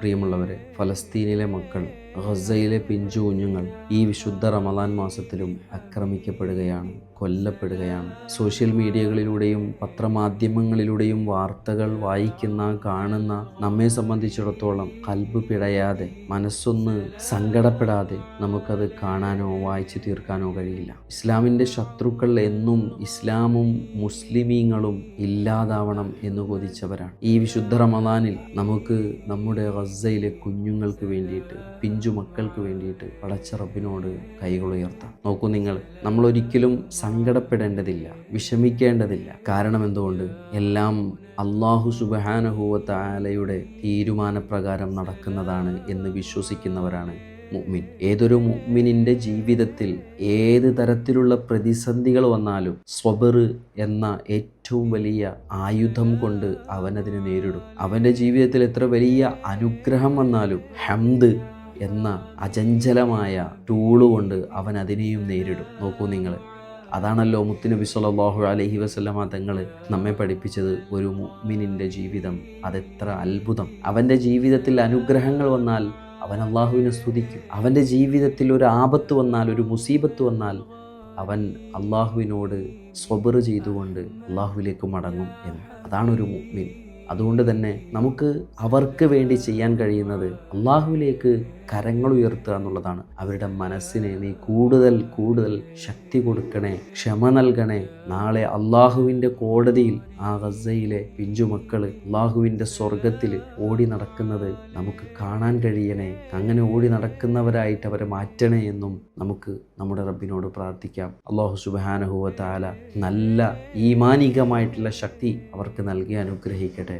പ്രിയമുള്ളവരെ ഫലസ്തീനിലെ മക്കൾ ഗസയിലെ പിഞ്ചു കുഞ്ഞുങ്ങൾ ഈ വിശുദ്ധ റമദാൻ മാസത്തിലും ആക്രമിക്കപ്പെടുകയാണ് കൊല്ലപ്പെടുകയാണ്. സോഷ്യൽ മീഡിയകളിലൂടെയും പത്രമാധ്യമങ്ങളിലൂടെയും വാർത്തകൾ വായിക്കുന്ന കാണുന്ന നമ്മെ സംബന്ധിച്ചിടത്തോളം കൽബ് പിഴയാതെ മനസ്സൊന്ന് സങ്കടപ്പെടാതെ നമുക്കത് കാണാനോ വായിച്ചു തീർക്കാനോ കഴിയില്ല. ഇസ്ലാമിന്റെ ശത്രുക്കൾ എന്നും ഇസ്ലാമും മുസ്ലിമീങ്ങളും ഇല്ലാതാവണം എന്ന് കൊതിച്ചവരാണ്. ഈ വിശുദ്ധ റമദാനിൽ നമുക്ക് നമ്മുടെ ഗസയിലെ കുഞ്ഞുങ്ങൾക്ക് വേണ്ടിയിട്ട് പിഞ്ചു മക്കൾക്ക് വേണ്ടിയിട്ട് പടച്ച റബ്ബിനോട് കൈകൾ ഉയർത്താം. നോക്കൂ നിങ്ങൾ നമ്മൾ ഒരിക്കലും സങ്കടപ്പെടേണ്ടതില്ല വിഷമിക്കേണ്ടതില്ല. കാരണം എന്തുകൊണ്ട്? എല്ലാം അള്ളാഹു സുബഹാനഹുവത്ത ആലയുടെ തീരുമാനപ്രകാരം നടക്കുന്നതാണ് എന്ന് വിശ്വസിക്കുന്നവരാണ് മുഅ്മിൻ. ഏതൊരു മുഅ്മിനിന്റെ ജീവിതത്തിൽ ഏത് തരത്തിലുള്ള പ്രതിസന്ധികൾ വന്നാലും സ്വബർ എന്ന ഏറ്റവും വലിയ ആയുധം കൊണ്ട് അവനതിനെ നേരിടും. അവന്റെ ജീവിതത്തിൽ എത്ര വലിയ അനുഗ്രഹം വന്നാലും ഹംദ് എന്ന അചഞ്ചലമായ ടൂൾ കൊണ്ട് അവൻ അതിനെയും നേരിടും. നോക്കൂ നിങ്ങൾ അതാണല്ലോ മുത്തുനബി സ്വല്ലല്ലാഹു അലൈഹി വസല്ലമ തങ്ങൾ നമ്മെ പഠിപ്പിച്ചത് ഒരു മുഅ്മിനിന്റെ ജീവിതം. അതെത്ര അത്ഭുതം. അവന്റെ ജീവിതത്തിൽ അനുഗ്രഹങ്ങൾ വന്നാൽ അവൻ അള്ളാഹുവിനെ സ്തുതിക്കും. അവന്റെ ജീവിതത്തിൽ ഒരു ആപത്ത് വന്നാൽ ഒരു മുസീബത്ത് വന്നാൽ അവൻ അള്ളാഹുവിനോട് സ്വബർ ചെയ്തുകൊണ്ട് അള്ളാഹുവിലേക്ക് മടങ്ങും എന്ന്. അതാണ് ഒരു മുഅ്മിൻ. അതുകൊണ്ട് തന്നെ നമുക്ക് അവർക്ക് വേണ്ടി ചെയ്യാൻ കഴിയുന്നത് അള്ളാഹുവിലേക്ക് കരങ്ങൾ ഉയർത്തുക എന്നുള്ളതാണ്. അവരുടെ മനസ്സിനെ നീ കൂടുതൽ കൂടുതൽ ശക്തി കൊടുക്കണേ ക്ഷമ നൽകണേ. നാളെ അള്ളാഹുവിന്റെ കോടതിയിൽ ആ ഗസയിലെ പിഞ്ചുമക്കൾ അള്ളാഹുവിന്റെ സ്വർഗത്തിൽ ഓടി നടക്കുന്നത് നമുക്ക് കാണാൻ കഴിയണേ. അങ്ങനെ ഓടി നടക്കുന്നവരായിട്ട് അവരെ മാറ്റണേ എന്നും നമുക്ക് നമ്മുടെ റബ്ബിനോട് പ്രാർത്ഥിക്കാം. അള്ളാഹു സുബാനഹുവ താല നല്ല ഈമാനികമായിട്ടുള്ള ശക്തി അവർക്ക് നൽകി അനുഗ്രഹിക്കട്ടെ.